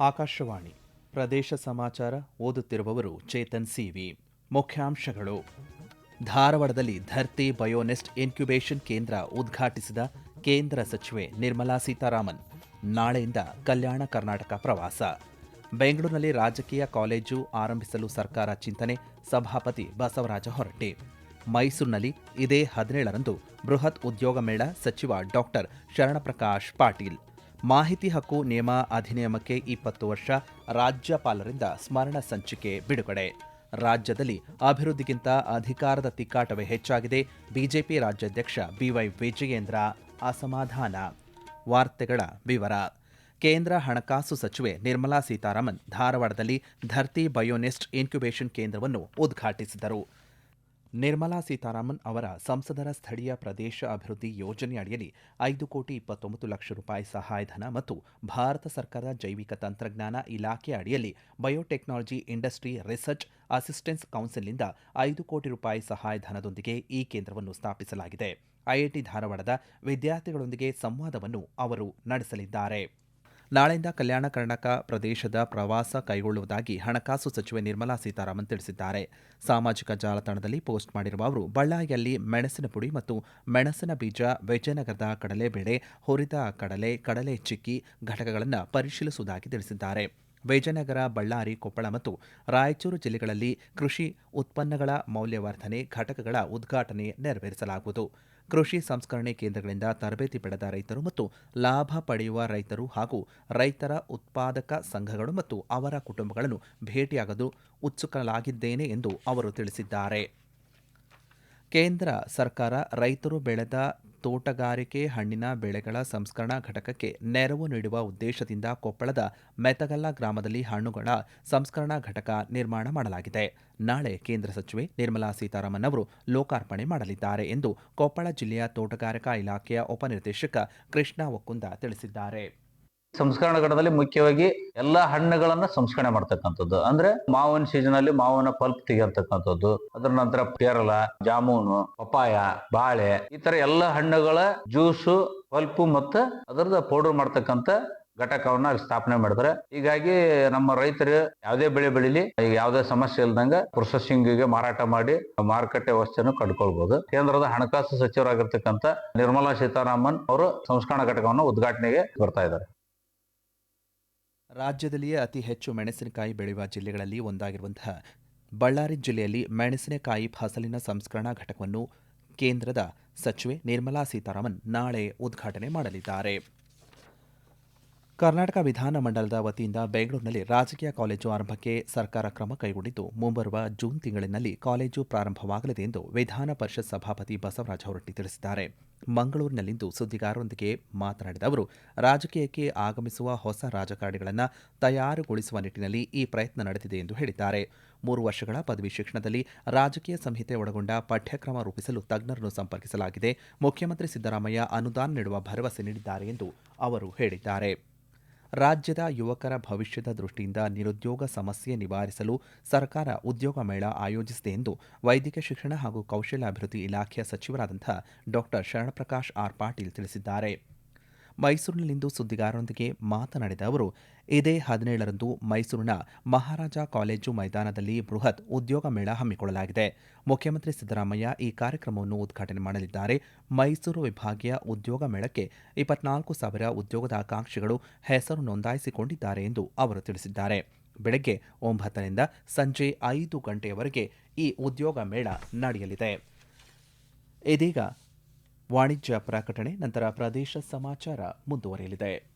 ಆಕಾಶವಾಣಿ ಪ್ರದೇಶ ಸಮಾಚಾರ ಓದುತ್ತಿರುವವರು ಚೇತನ್ ಸಿವಿ. ಮುಖ್ಯಾಂಶಗಳು. ಧಾರವಾಡದಲ್ಲಿ ಧರ್ತಿ ಬಯೋನೆಸ್ಟ್ ಇನ್ಕ್ಯುಬೇಷನ್ ಕೇಂದ್ರ ಉದ್ಘಾಟಿಸಿದ ಕೇಂದ್ರ ಸಚಿವೆ ನಿರ್ಮಲಾ ಸೀತಾರಾಮನ್. ನಾಳೆಯಿಂದ ಕಲ್ಯಾಣ ಕರ್ನಾಟಕ ಪ್ರವಾಸ. ಬೆಂಗಳೂರಿನಲ್ಲಿ ರಾಜಕೀಯ ಕಾಲೇಜು ಆರಂಭಿಸಲು ಸರ್ಕಾರ ಚಿಂತನೆ, ಸಭಾಪತಿ ಬಸವರಾಜ ಹೊರಟ್ಟಿ. ಮೈಸೂರಿನಲ್ಲಿ ಇದೇ ಹದಿನೇಳರಂದು ಬೃಹತ್ ಉದ್ಯೋಗ ಮೇಳ ಸಚಿವ ಡಾಕ್ಟರ್ ಶರಣಪ್ರಕಾಶ್ ಪಾಟೀಲ್. ಮಾಹಿತಿ ಹಕ್ಕು ನಿಯಮ ಅಧಿನಿಯಮಕ್ಕೆ ಇಪ್ಪತ್ತು ವರ್ಷ, ರಾಜ್ಯಪಾಲರಿಂದ ಸ್ಮರಣ ಸಂಚಿಕೆ ಬಿಡುಗಡೆ. ರಾಜ್ಯದಲ್ಲಿ ಅಭಿವೃದ್ಧಿಗಿಂತ ಅಧಿಕಾರದ ತಿಕ್ಕಾಟವೇ ಹೆಚ್ಚಾಗಿದೆ. ಬಿಜೆಪಿ ರಾಜ್ಯಾಧ್ಯಕ್ಷ ಬಿವೈ ವಿಜಯೇಂದ್ರ ಅಸಮಾಧಾನ. ವಾರ್ತೆಗಳ ವಿವರ. ಕೇಂದ್ರ ಹಣಕಾಸು ಸಚಿವೆ ನಿರ್ಮಲಾ ಸೀತಾರಾಮನ್ ಧಾರವಾಡದಲ್ಲಿ ಧರ್ತಿ ಬಯೋನೆಸ್ಟ್ ಇನ್ಕ್ಯುಬೇಷನ್ ಕೇಂದ್ರವನ್ನು ಉದ್ಘಾಟಿಸಿದರು. ನಿರ್ಮಲಾ ಸೀತಾರಾಮನ್ ಅವರ ಸಂಸದರ ಸ್ಥಳೀಯ ಪ್ರದೇಶ ಅಭಿವೃದ್ಧಿ ಯೋಜನೆ ಅಡಿಯಲ್ಲಿ ಐದು ಕೋಟಿ ಇಪ್ಪತ್ತೊಂಬತ್ತು ಲಕ್ಷ ರೂಪಾಯಿ ಸಹಾಯಧನ ಮತ್ತು ಭಾರತ ಸರ್ಕಾರ ಜೈವಿಕ ತಂತ್ರಜ್ಞಾನ ಇಲಾಖೆ ಅಡಿಯಲ್ಲಿ ಬಯೋಟೆಕ್ನಾಲಜಿ ಇಂಡಸ್ಟ್ರಿ ರಿಸರ್ಚ್ ಅಸಿಸ್ಟೆನ್ಸ್ ಕೌನ್ಸಿಲ್ನಿಂದ ಐದು ಕೋಟಿ ರೂಪಾಯಿ ಸಹಾಯಧನದೊಂದಿಗೆ ಈ ಕೇಂದ್ರವನ್ನು ಸ್ಥಾಪಿಸಲಾಗಿದೆ. ಐಐಟಿ ಧಾರವಾಡದ ವಿದ್ಯಾರ್ಥಿಗಳೊಂದಿಗೆ ಸಂವಾದವನ್ನು ಅವರು ನಡೆಸಲಿದ್ದಾರೆ. ನಾಳೆಯಿಂದ ಕಲ್ಯಾಣ ಕರ್ನಾಟಕ ಪ್ರದೇಶದ ಪ್ರವಾಸ ಕೈಗೊಳ್ಳುವುದಾಗಿ ಹಣಕಾಸು ಸಚಿವೆ ನಿರ್ಮಲಾ ಸೀತಾರಾಮನ್ ತಿಳಿಸಿದ್ದಾರೆ. ಸಾಮಾಜಿಕ ಜಾಲತಾಣದಲ್ಲಿ ಪೋಸ್ಟ್ ಮಾಡಿರುವ ಅವರು, ಬಳ್ಳಾರಿಯಲ್ಲಿ ಮೆಣಸಿನ ಪುಡಿ ಮತ್ತು ಮೆಣಸಿನ ಬೀಜ ವಿಜಯನಗರದ ಕಡಲೆಬೇಳೆ, ಹುರಿದ ಕಡಲೆ ಕಡಲೆ ಚಿಕ್ಕಿ ಘಟಕಗಳನ್ನು ಪರಿಶೀಲಿಸುವುದಾಗಿ ತಿಳಿಸಿದ್ದಾರೆ. ವಿಜಯನಗರ, ಬಳ್ಳಾರಿ, ಕೊಪ್ಪಳ ಮತ್ತು ರಾಯಚೂರು ಜಿಲ್ಲೆಗಳಲ್ಲಿ ಕೃಷಿ ಉತ್ಪನ್ನಗಳ ಮೌಲ್ಯವರ್ಧನೆ ಘಟಕಗಳ ಉದ್ಘಾಟನೆ ನೆರವೇರಿಸಲಾಗುವುದು. ಕೃಷಿ ಸಂಸ್ಕರಣೆ ಕೇಂದ್ರಗಳಿಂದ ತರಬೇತಿ ಪಡೆದ ರೈತರು ಮತ್ತು ಲಾಭ ಪಡೆಯುವ ರೈತರು ಹಾಗೂ ರೈತರ ಉತ್ಪಾದಕ ಸಂಘಗಳು ಮತ್ತು ಅವರ ಕುಟುಂಬಗಳನ್ನು ಭೇಟಿಯಾಗಲು ಉತ್ಸುಕಲಾಗಿದ್ದೇನೆ ಎಂದು ಅವರು ತಿಳಿಸಿದ್ದಾರೆ. ಕೇಂದ್ರ ಸರ್ಕಾರ ರೈತರು ಬೆಳೆದ ತೋಟಗಾರಿಕೆ, ಹಣ್ಣಿನ ಬೆಳೆಗಳ ಸಂಸ್ಕರಣಾ ಘಟಕಕ್ಕೆ ನೆರವು ನೀಡುವ ಉದ್ದೇಶದಿಂದ ಕೊಪ್ಪಳದ ಮೆತಗಲ್ಲ ಗ್ರಾಮದಲ್ಲಿ ಹಣ್ಣುಗಳ ಸಂಸ್ಕರಣಾ ಘಟಕ ನಿರ್ಮಾಣ ಮಾಡಲಾಗಿದೆ. ನಾಳೆ ಕೇಂದ್ರ ಸಚಿವೆ ನಿರ್ಮಲಾ ಸೀತಾರಾಮನ್ ಅವರು ಲೋಕಾರ್ಪಣೆ ಮಾಡಲಿದ್ದಾರೆ ಎಂದು ಕೊಪ್ಪಳ ಜಿಲ್ಲೆಯ ತೋಟಗಾರಿಕಾ ಇಲಾಖೆಯ ಉಪನಿರ್ದೇಶಕ ಕೃಷ್ಣ ಒಕ್ಕುಂದ ತಿಳಿಸಿದ್ದಾರೆ. ಸಂಸ್ಕರಣ ಘಟದಲ್ಲಿ ಮುಖ್ಯವಾಗಿ ಎಲ್ಲಾ ಹಣ್ಣುಗಳನ್ನ ಸಂಸ್ಕರಣೆ ಮಾಡ್ತಕ್ಕಂಥದ್ದು. ಅಂದ್ರೆ ಮಾವಿನ ಸೀಸನ್ ಅಲ್ಲಿ ಮಾವಿನ ಪಲ್ಪ್ ತೆಗೆಯಂತಕ್ಕಂಥದ್ದು ಅದ್ರ ನಂತರ ಪೇರಲ ಜಾಮೂನು ಪಪಾಯ ಬಾಳೆ ಈ ತರ ಎಲ್ಲ ಹಣ್ಣುಗಳ ಜ್ಯೂಸು ಪಲ್ಪು ಮತ್ತು ಅದರದ ಪೌಡರ್ ಮಾಡ್ತಕ್ಕಂಥ ಘಟಕವನ್ನ ಸ್ಥಾಪನೆ ಮಾಡಿದ್ರೆ ಹೀಗಾಗಿ ನಮ್ಮ ರೈತರು ಯಾವುದೇ ಬೆಳೆ ಬೆಳಿಲಿ, ಈಗ ಯಾವುದೇ ಸಮಸ್ಯೆ ಇಲ್ದಂಗ ಪ್ರೊಸೆಸಿಂಗ್ಗೆ ಮಾರಾಟ ಮಾಡಿ ಮಾರುಕಟ್ಟೆ ವ್ಯವಸ್ಥೆಯನ್ನು ಕಂಡುಕೊಳ್ಬಹುದು ಕೇಂದ್ರದ ಹಣಕಾಸು ಸಚಿವರಾಗಿರ್ತಕ್ಕಂಥ ನಿರ್ಮಲಾ ಸೀತಾರಾಮನ್ ಅವರು ಸಂಸ್ಕರಣ ಘಟಕವನ್ನು ಉದ್ಘಾಟನೆಗೆ ಬರ್ತಾ ಇದ್ದಾರೆ. ರಾಜ್ಯದಲ್ಲಿಯೇ ಅತಿ ಹೆಚ್ಚು ಮೆಣಸಿನಕಾಯಿ ಬೆಳೆಯುವ ಜಿಲ್ಲೆಗಳಲ್ಲಿ ಒಂದಾಗಿರುವಂತಹ ಬಳ್ಳಾರಿ ಜಿಲ್ಲೆಯಲ್ಲಿ ಮೆಣಸಿನಕಾಯಿ ಫಸಲಿನ ಸಂಸ್ಕರಣಾ ಘಟಕವನ್ನು ಕೇಂದ್ರದ ಸಚಿವೆ ನಿರ್ಮಲಾ ಸೀತಾರಾಮನ್ ನಾಳೆ ಉದ್ಘಾಟನೆ ಮಾಡಲಿದ್ದಾರೆ. ಕರ್ನಾಟಕ ವಿಧಾನಮಂಡಲದ ವತಿಯಿಂದ ಬೆಂಗಳೂರಿನಲ್ಲಿ ರಾಜಕೀಯ ಕಾಲೇಜು ಆರಂಭಕ್ಕೆ ಸರ್ಕಾರ ಕ್ರಮ ಕೈಗೊಂಡಿದ್ದು, ಮುಂಬರುವ ಜೂನ್ ತಿಂಗಳಿನಲ್ಲಿ ಕಾಲೇಜು ಪ್ರಾರಂಭವಾಗಲಿದೆ ಎಂದು ವಿಧಾನ ಪರಿಷತ್ ಸಭಾಪತಿ ಬಸವರಾಜ ಹೊರಟ್ಟಿ ತಿಳಿಸಿದ್ದಾರೆ. ಮಂಗಳೂರಿನಲ್ಲಿಂದು ಸುದ್ದಿಗಾರರೊಂದಿಗೆ ಮಾತನಾಡಿದ ಅವರು, ರಾಜಕೀಯಕ್ಕೆ ಆಗಮಿಸುವ ಹೊಸ ರಾಜಕಾರಣಿಗಳನ್ನು ತಯಾರುಗೊಳಿಸುವ ನಿಟ್ಟಿನಲ್ಲಿ ಈ ಪ್ರಯತ್ನ ನಡೆದಿದೆ ಎಂದು ಹೇಳಿದ್ದಾರೆ. ಮೂರು ವರ್ಷಗಳ ಪದವಿ ಶಿಕ್ಷಣದಲ್ಲಿ ರಾಜಕೀಯ ಸಂಹಿತೆ ಒಳಗೊಂಡ ಪಠ್ಯಕ್ರಮ ರೂಪಿಸಲು ತಜ್ಞರನ್ನು ಸಂಪರ್ಕಿಸಲಾಗಿದೆ. ಮುಖ್ಯಮಂತ್ರಿ ಸಿದ್ದರಾಮಯ್ಯ ಅನುದಾನ ನೀಡುವ ಭರವಸೆ ನೀಡಿದ್ದಾರೆ ಎಂದು ಅವರು ಹೇಳಿದ್ದಾರೆ. ರಾಜ್ಯದ ಯುವಕರ ಭವಿಷ್ಯದ ದೃಷ್ಟಿಯಿಂದ ನಿರುದ್ಯೋಗ ಸಮಸ್ಯೆ ನಿವಾರಿಸಲು ಸರ್ಕಾರ ಉದ್ಯೋಗ ಮೇಳ ಆಯೋಜಿಸಿದೆ ಎಂದು ವೈದ್ಯಕೀಯ ಶಿಕ್ಷಣ ಹಾಗೂ ಕೌಶಲ್ಯಾಭಿವೃದ್ಧಿ ಇಲಾಖೆಯ ಸಚಿವರಾದಂಥ ಡಾ ಶರಣಪ್ರಕಾಶ್ ಆರ್ ಪಾಟೀಲ್ ತಿಳಿಸಿದ್ದಾರೆ. ಮೈಸೂರಿನಲ್ಲಿಂದು ಸುದ್ದಿಗಾರರೊಂದಿಗೆ ಮಾತನಾಡಿದ ಅವರು, ಇದೇ ಹದಿನೇಳರಂದು ಮೈಸೂರಿನ ಮಹಾರಾಜ ಕಾಲೇಜು ಮೈದಾನದಲ್ಲಿ ಬೃಹತ್ ಉದ್ಯೋಗ ಮೇಳ ಹಮ್ಮಿಕೊಳ್ಳಲಾಗಿದೆ. ಮುಖ್ಯಮಂತ್ರಿ ಸಿದ್ದರಾಮಯ್ಯ ಈ ಕಾರ್ಯಕ್ರಮವನ್ನು ಉದ್ಘಾಟನೆ ಮಾಡಲಿದ್ದಾರೆ. ಮೈಸೂರು ವಿಭಾಗೀಯ ಉದ್ಯೋಗ ಮೇಳಕ್ಕೆ ಇಪ್ಪತ್ನಾಲ್ಕು ಸಾವಿರ ಉದ್ಯೋಗದಾಕಾಂಕ್ಷಿಗಳು ಹೆಸರು ನೋಂದಾಯಿಸಿಕೊಂಡಿದ್ದಾರೆ ಎಂದು ಅವರು ತಿಳಿಸಿದ್ದಾರೆ. ಬೆಳಗ್ಗೆ ಒಂಬತ್ತರಿಂದ ಸಂಜೆ ಐದು ಗಂಟೆಯವರೆಗೆ ಈ ಉದ್ಯೋಗ ಮೇಳ ನಡೆಯಲಿದೆ. ಇದೀಗ ವಾಣಿಜ್ಯ ಪ್ರಕಟಣೆ ನಂತರ ಪ್ರದೇಶ ಸಮಾಚಾರ ಮುಂದುವರಿಯಲಿದೆ.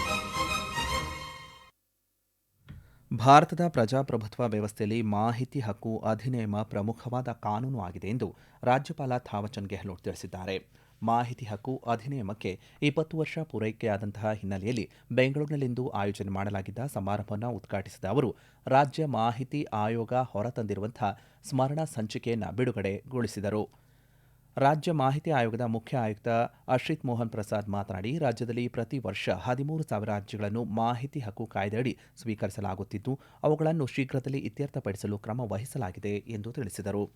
ಭಾರತದ ಪ್ರಜಾಪ್ರಭುತ್ವ ವ್ಯವಸ್ಥೆಯಲ್ಲಿ ಮಾಹಿತಿ ಹಕ್ಕು ಅಧಿನಿಯಮ ಪ್ರಮುಖವಾದ ಕಾನೂನು ಆಗಿದೆ ಎಂದು ರಾಜ್ಯಪಾಲ ಥಾವಚಂದ್ ಗೆಹ್ಲೋಟ್ ತಿಳಿಸಿದ್ದಾರೆ. ಮಾಹಿತಿ ಹಕ್ಕು ಅಧಿನಿಯಮಕ್ಕೆ ಇಪ್ಪತ್ತು ವರ್ಷ ಪೂರೈಕೆಯಾದಂತಹ ಹಿನ್ನೆಲೆಯಲ್ಲಿ ಬೆಂಗಳೂರಿನಲ್ಲಿಂದು ಆಯೋಜನೆ ಮಾಡಲಾಗಿದ್ದ ಸಮಾರಂಭವನ್ನು ಉದ್ಘಾಟಿಸಿದ ಅವರು, ರಾಜ್ಯ ಮಾಹಿತಿ ಆಯೋಗ ಹೊರತಂದಿರುವಂತಹ ಸ್ಮರಣ ಸಂಚಿಕೆಯನ್ನು ಬಿಡುಗಡೆಗೊಳಿಸಿದರು. ರಾಜ್ಯ ಮಾಹಿತಿ ಆಯೋಗದ ಮುಖ್ಯ ಆಯುಕ್ತ ಅಶ್ರಿತ್ ಮೋಹನ್ ಪ್ರಸಾದ್ ಮಾತನಾಡಿ, ರಾಜ್ಯದಲ್ಲಿ ಪ್ರತಿ ವರ್ಷ ಹದಿಮೂರು ಸಾವಿರ ಅರ್ಜಿಗಳನ್ನು ಮಾಹಿತಿ ಹಕ್ಕು ಕಾಯ್ದೆಯಡಿ ಸ್ವೀಕರಿಸಲಾಗುತ್ತಿದ್ದು, ಅವುಗಳನ್ನು ಶೀಘ್ರದಲ್ಲಿ ಇತ್ಯರ್ಥಪಡಿಸಲು ಕ್ರಮ ವಹಿಸಲಾಗಿದೆ ಎಂದು ತಿಳಿಸಿದರು.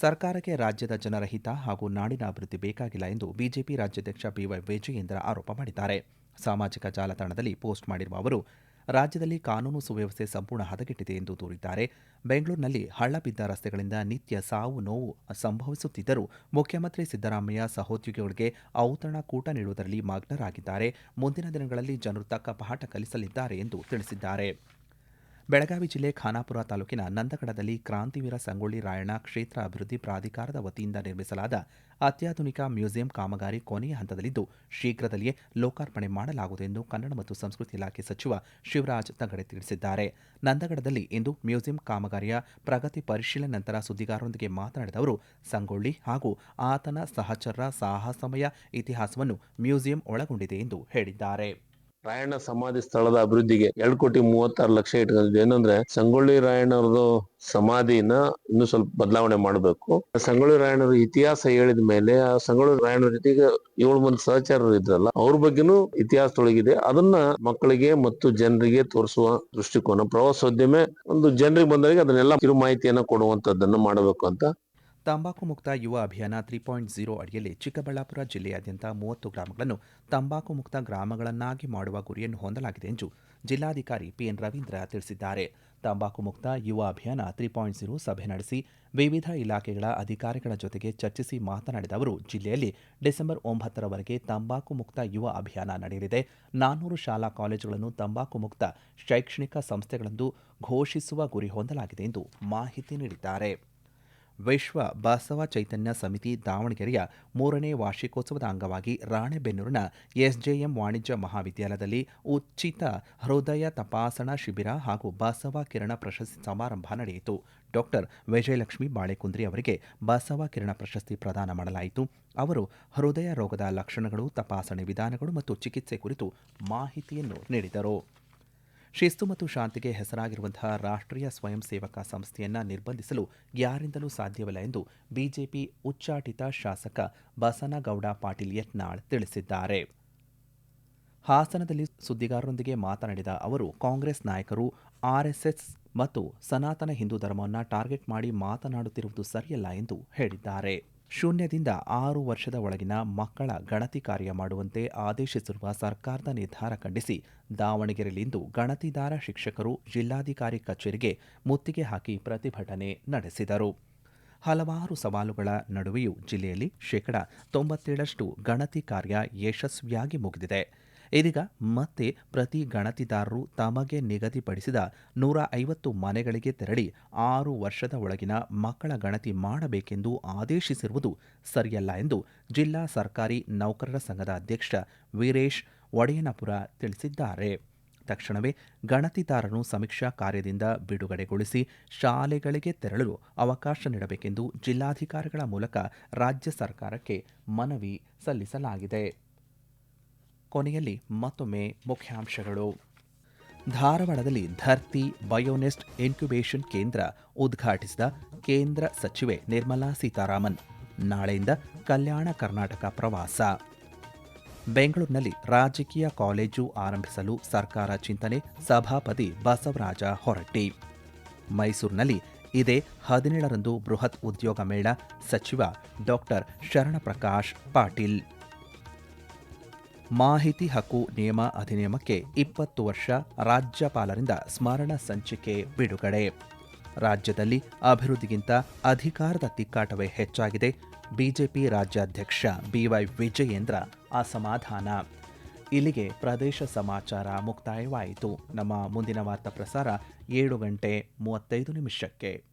ಸರ್ಕಾರಕ್ಕೆ ರಾಜ್ಯದ ಜನರ ಹಿತ ಹಾಗೂ ನಾಡಿನ ಅಭಿವೃದ್ಧಿ ಬೇಕಾಗಿಲ್ಲ ಎಂದು ಬಿಜೆಪಿ ರಾಜ್ಯಾಧ್ಯಕ್ಷ ಬಿವೈ ವಿಜಯೇಂದ್ರ ಆರೋಪ ಮಾಡಿದ್ದಾರೆ. ಸಾಮಾಜಿಕ ಜಾಲತಾಣದಲ್ಲಿ ಪೋಸ್ಟ್ ಮಾಡಿರುವ ಅವರು ರಾಜ್ಯದಲ್ಲಿ ಕಾನೂನು ಸುವ್ಯವಸ್ಥೆ ಸಂಪೂರ್ಣ ಹದಗೆಟ್ಟಿದೆ ಎಂದು ದೂರಿದ್ದಾರೆ. ಬೆಂಗಳೂರಿನಲ್ಲಿ ಹಳ್ಳ ಬಿದ್ದ ರಸ್ತೆಗಳಿಂದ ನಿತ್ಯ ಸಾವು ನೋವು ಸಂಭವಿಸುತ್ತಿದ್ದರೂ ಮುಖ್ಯಮಂತ್ರಿ ಸಿದ್ದರಾಮಯ್ಯ ಸಹೋದ್ಯೋಗಿಗಳಿಗೆ ಔತಣ ಕೂಟ ನೀಡುವುದರಲ್ಲಿ ಮಗ್ನರಾಗಿದ್ದಾರೆ. ಮುಂದಿನ ದಿನಗಳಲ್ಲಿ ಜನರು ತಕ್ಕ ಪಾಠ ಕಲಿಸಲಿದ್ದಾರೆ ಎಂದು ತಿಳಿಸಿದ್ದಾರೆ. ಬೆಳಗಾವಿ ಜಿಲ್ಲೆ ಖಾನಾಪುರ ತಾಲೂಕಿನ ನಂದಗಡದಲ್ಲಿ ಕ್ರಾಂತಿವೀರ ಸಂಗೊಳ್ಳಿ ರಾಯಣ್ಣ ಕ್ಷೇತ್ರ ಅಭಿವೃದ್ಧಿ ಪ್ರಾಧಿಕಾರದ ವತಿಯಿಂದ ನಿರ್ಮಿಸಲಾದ ಅತ್ಯಾಧುನಿಕ ಮ್ಯೂಸಿಯಂ ಕಾಮಗಾರಿ ಕೊನೆಯ ಹಂತದಲ್ಲಿದ್ದು, ಶೀಘ್ರದಲ್ಲಿಯೇ ಲೋಕಾರ್ಪಣೆ ಮಾಡಲಾಗುವುದು ಎಂದು ಕನ್ನಡ ಮತ್ತು ಸಂಸ್ಕೃತಿ ಇಲಾಖೆ ಸಚಿವ ಶಿವರಾಜ್ ತಂಗಡೆ ತಿಳಿಸಿದ್ದಾರೆ. ನಂದಗಡದಲ್ಲಿ ಇಂದು ಮ್ಯೂಸಿಯಂ ಕಾಮಗಾರಿಯ ಪ್ರಗತಿ ಪರಿಶೀಲನೆ ನಂತರ ಸುದ್ದಿಗಾರರೊಂದಿಗೆ ಮಾತನಾಡಿದ ಅವರು, ಸಂಗೊಳ್ಳಿ ಹಾಗೂ ಆತನ ಸಹಚರರ ಸಾಹಸಮಯ ಇತಿಹಾಸವನ್ನು ಮ್ಯೂಸಿಯಂ ಒಳಗೊಂಡಿದೆ ಎಂದು ಹೇಳಿದ್ದಾರೆ. ರಾಯಣ್ಣ ಸಮಾಧಿ ಸ್ಥಳದ ಅಭಿವೃದ್ಧಿಗೆ ಎರಡು ಕೋಟಿ ಮೂವತ್ತಾರು ಲಕ್ಷ ಇಟ್ಕೊಂಡಿದ್ವಿ ಏನಂದ್ರೆ, ಸಂಗೊಳ್ಳಿ ರಾಯಣ್ಣವ್ರದ್ದು ಸಮಾಧಿನ ಇನ್ನು ಸ್ವಲ್ಪ ಬದಲಾವಣೆ ಮಾಡಬೇಕು. ಸಂಗೊಳ್ಳಿ ರಾಯಣ್ಣರ ಇತಿಹಾಸ ಹೇಳಿದ ಮೇಲೆ, ಆ ಸಂಗೊಳ್ಳಿ ರಾಯಣ್ಣರ ಜೊತೆಗೆ ಏಳು ಮಂದಿ ಸಹಚಾರರು ಇದ್ರಲ್ಲ, ಅವ್ರ ಬಗ್ಗೆನೂ ಇತಿಹಾಸದೊಳಗಿದೆ ಅದನ್ನ ಮಕ್ಕಳಿಗೆ ಮತ್ತು ಜನರಿಗೆ ತೋರಿಸುವ ದೃಷ್ಟಿಕೋನ ಪ್ರವಾಸೋದ್ಯಮ ಒಂದು ಜನರಿಗೆ ಬಂದವರಿಗೆ ಅದನ್ನೆಲ್ಲ ಕಿರು ಮಾಹಿತಿಯನ್ನ ಕೊಡುವಂತದ್ದನ್ನ ಮಾಡಬೇಕು ಅಂತ ತಂಬಾಕು ಮುಕ್ತ ಯುವ ಅಭಿಯಾನ ತ್ರೀ ಪಾಯಿಂಟ್ ಝೀರೋ ಅಡಿಯಲ್ಲಿ ಚಿಕ್ಕಬಳ್ಳಾಪುರ ಜಿಲ್ಲೆಯಾದ್ಯಂತ ಮೂವತ್ತು ಗ್ರಾಮಗಳನ್ನು ತಂಬಾಕು ಮುಕ್ತ ಗ್ರಾಮಗಳನ್ನಾಗಿ ಮಾಡುವ ಗುರಿಯನ್ನು ಹೊಂದಲಾಗಿದೆ ಎಂದು ಜಿಲ್ಲಾಧಿಕಾರಿ ಪಿಎನ್ ರವೀಂದ್ರ ತಿಳಿಸಿದ್ದಾರೆ. ತಂಬಾಕು ಮುಕ್ತ ಯುವ ಅಭಿಯಾನ ತ್ರೀ ಪಾಯಿಂಟ್ ಝೀರೋ ಸಭೆ ನಡೆಸಿ ವಿವಿಧ ಇಲಾಖೆಗಳ ಅಧಿಕಾರಿಗಳ ಜೊತೆಗೆ ಚರ್ಚಿಸಿ ಮಾತನಾಡಿದ ಅವರು, ಜಿಲ್ಲೆಯಲ್ಲಿ ಡಿಸೆಂಬರ್ ಒಂಬತ್ತರವರೆಗೆ ತಂಬಾಕು ಮುಕ್ತ ಯುವ ಅಭಿಯಾನ ನಡೆಯಲಿದೆ. ನಾನ್ನೂರು ಶಾಲಾ ಕಾಲೇಜುಗಳನ್ನು ತಂಬಾಕು ಮುಕ್ತ ಶೈಕ್ಷಣಿಕ ಸಂಸ್ಥೆಗಳೆಂದು ಘೋಷಿಸುವ ಗುರಿ ಹೊಂದಲಾಗಿದೆ ಎಂದು ಮಾಹಿತಿ ನೀಡಿದ್ದಾರೆ. ವಿಶ್ವ ಬಸವ ಚೈತನ್ಯ ಸಮಿತಿ ದಾವಣಗೆರೆಯ ಮೂರನೇ ವಾರ್ಷಿಕೋತ್ಸವದ ಅಂಗವಾಗಿ ರಾಣೆಬೆನ್ನೂರಿನ ಎಸ್ಜೆಎಂ ವಾಣಿಜ್ಯ ಮಹಾವಿದ್ಯಾಲಯದಲ್ಲಿ ಉಚಿತ ಹೃದಯ ತಪಾಸಣಾ ಶಿಬಿರ ಹಾಗೂ ಬಸವ ಕಿರಣ ಪ್ರಶಸ್ತಿ ಸಮಾರಂಭ ನಡೆಯಿತು. ಡಾಕ್ಟರ್ ವಿಜಯಲಕ್ಷ್ಮಿ ಬಾಳೆಕುಂದ್ರಿ ಅವರಿಗೆ ಬಸವ ಕಿರಣ ಪ್ರಶಸ್ತಿ ಪ್ರದಾನ ಮಾಡಲಾಯಿತು. ಅವರು ಹೃದಯ ರೋಗದ ಲಕ್ಷಣಗಳು, ತಪಾಸಣೆ ವಿಧಾನಗಳು ಮತ್ತು ಚಿಕಿತ್ಸೆ ಕುರಿತು ಮಾಹಿತಿಯನ್ನು ನೀಡಿದರು. ಶಿಸ್ತು ಮತ್ತು ಶಾಂತಿಗೆ ಹೆಸರಾಗಿರುವಂತಹ ರಾಷ್ಟ್ರೀಯ ಸ್ವಯಂ ಸೇವಕ ಸಂಸ್ಥೆಯನ್ನ ನಿರ್ಬಂಧಿಸಲು ಯಾರಿಂದಲೂ ಸಾಧ್ಯವಿಲ್ಲ ಎಂದು ಬಿಜೆಪಿ ಉಚ್ಚಾಟಿತ ಶಾಸಕ ಬಸನಗೌಡ ಪಾಟೀಲ್ ಯತ್ನಾಳ್ ತಿಳಿಸಿದ್ದಾರೆ. ಹಾಸನದಲ್ಲಿ ಸುದ್ದಿಗಾರರೊಂದಿಗೆ ಮಾತನಾಡಿದ ಅವರು, ಕಾಂಗ್ರೆಸ್ ನಾಯಕರು ಆರ್ಎಸ್ಎಸ್ ಮತ್ತು ಸನಾತನ ಹಿಂದೂ ಧರ್ಮವನ್ನು ಟಾರ್ಗೆಟ್ ಮಾಡಿ ಮಾತನಾಡುತ್ತಿರುವುದು ಸರಿಯಲ್ಲ ಎಂದು ಹೇಳಿದ್ದಾರೆ. ಶೂನ್ಯದಿಂದ ಆರು ವರ್ಷದ ಒಳಗಿನ ಮಕ್ಕಳ ಗಣತಿ ಕಾರ್ಯ ಮಾಡುವಂತೆ ಆದೇಶಿಸಿರುವ ಸರ್ಕಾರದ ನಿರ್ಧಾರ ಖಂಡಿಸಿ ದಾವಣಗೆರೆಯಲ್ಲಿಂದು ಗಣತಿದಾರ ಶಿಕ್ಷಕರು ಜಿಲ್ಲಾಧಿಕಾರಿ ಕಚೇರಿಗೆ ಮುತ್ತಿಗೆ ಹಾಕಿ ಪ್ರತಿಭಟನೆ ನಡೆಸಿದರು. ಹಲವಾರು ಸವಾಲುಗಳ ನಡುವೆಯೂ ಜಿಲ್ಲೆಯಲ್ಲಿ ಶೇಕಡ ತೊಂಬತ್ತೇಳಷ್ಟು ಗಣತಿ ಕಾರ್ಯ ಯಶಸ್ವಿಯಾಗಿ ಮುಗಿದಿದೆ. ಇದೀಗ ಮತ್ತೆ ಪ್ರತಿ ಗಣತಿದಾರರು ತಮಗೆ ನಿಗದಿಪಡಿಸಿದ ನೂರ ಐವತ್ತು ಮನೆಗಳಿಗೆ ತೆರಳಿ ಆರು ವರ್ಷದ ಒಳಗಿನ ಮಕ್ಕಳ ಗಣತಿ ಮಾಡಬೇಕೆಂದು ಆದೇಶಿಸಿರುವುದು ಸರಿಯಲ್ಲ ಎಂದು ಜಿಲ್ಲಾ ಸರ್ಕಾರಿ ನೌಕರರ ಸಂಘದ ಅಧ್ಯಕ್ಷ ವೀರೇಶ್ ಒಡೆಯನಪುರ ತಿಳಿಸಿದ್ದಾರೆ. ತಕ್ಷಣವೇ ಗಣತಿದಾರರನ್ನು ಸಮೀಕ್ಷಾ ಕಾರ್ಯದಿಂದ ಬಿಡುಗಡೆಗೊಳಿಸಿ ಶಾಲೆಗಳಿಗೆ ತೆರಳಲು ಅವಕಾಶ ನೀಡಬೇಕೆಂದು ಜಿಲ್ಲಾಧಿಕಾರಿಗಳ ಮೂಲಕ ರಾಜ್ಯ ಸರ್ಕಾರಕ್ಕೆ ಮನವಿ ಸಲ್ಲಿಸಲಾಗಿದೆ. ಕೊನೆಯಲ್ಲಿ ಮತ್ತೊಮ್ಮೆ ಮುಖ್ಯಾಂಶಗಳು. ಧಾರವಾಡದಲ್ಲಿ ಧರ್ತಿ ಬಯೋನೆಸ್ಟ್ ಇನ್ಕ್ಯುಬೇಷನ್ ಕೇಂದ್ರ ಉದ್ಘಾಟಿಸಿದ ಕೇಂದ್ರ ಸಚಿವೆ ನಿರ್ಮಲಾ ಸೀತಾರಾಮನ್. ನಾಳೆಯಿಂದ ಕಲ್ಯಾಣ ಕರ್ನಾಟಕ ಪ್ರವಾಸ. ಬೆಂಗಳೂರಿನಲ್ಲಿ ರಾಜಕೀಯ ಕಾಲೇಜು ಆರಂಭಿಸಲು ಸರ್ಕಾರ ಚಿಂತನೆ, ಸಭಾಪತಿ ಬಸವರಾಜ ಹೊರಟ್ಟಿ. ಮೈಸೂರಿನಲ್ಲಿ ಇದೇ ಹದಿನೇಳರಂದು ಬೃಹತ್ ಉದ್ಯೋಗ ಮೇಳ, ಸಚಿವ ಡಾಕ್ಟರ್ ಶರಣಪ್ರಕಾಶ್ ಪಾಟೀಲ್. ಮಾಹಿತಿ ಹಕ್ಕು ನಿಯಮ ಅಧಿನಿಯಮಕ್ಕೆ ಇಪ್ಪತ್ತು ವರ್ಷ ರಾಜ್ಯಪಾಲರಿಂದ ಸ್ಮರಣ ಸಂಚಿಕೆ ಬಿಡುಗಡೆ. ರಾಜ್ಯದಲ್ಲಿ ಅಭಿವೃದ್ಧಿಗಿಂತ ಅಧಿಕಾರದ ತಿಕ್ಕಾಟವೇ ಹೆಚ್ಚಾಗಿದೆ. ಬಿಜೆಪಿ ರಾಜ್ಯಾಧ್ಯಕ್ಷ ಬಿವೈ ವಿಜಯೇಂದ್ರ ಅಸಮಾಧಾನ. ಇಲ್ಲಿಗೆ ಪ್ರದೇಶ ಸಮಾಚಾರ ಮುಕ್ತಾಯವಾಯಿತು. ನಮ್ಮ ಮುಂದಿನ ವಾರ್ತಾ ಪ್ರಸಾರ ಏಳು ಗಂಟೆ ಮೂವತ್ತೈದು ನಿಮಿಷಕ್ಕೆ.